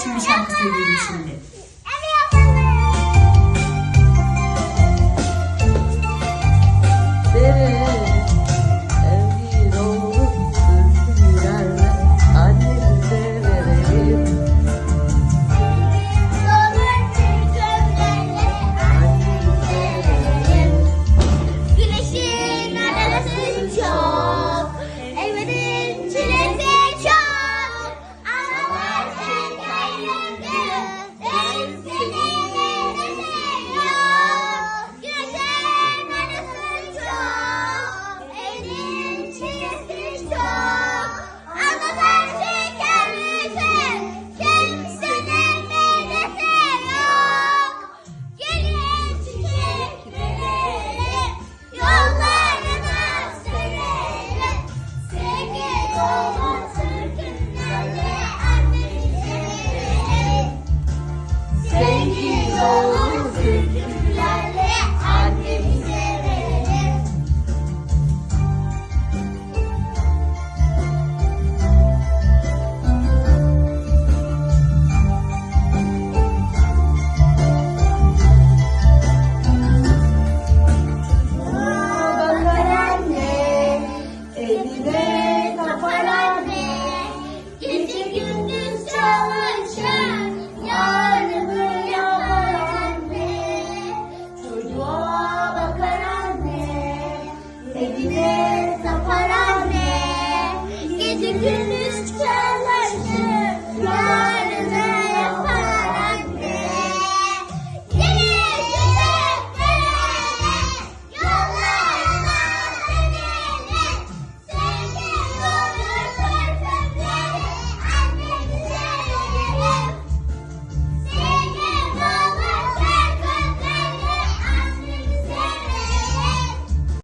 için bir şarkı şimdi. Sing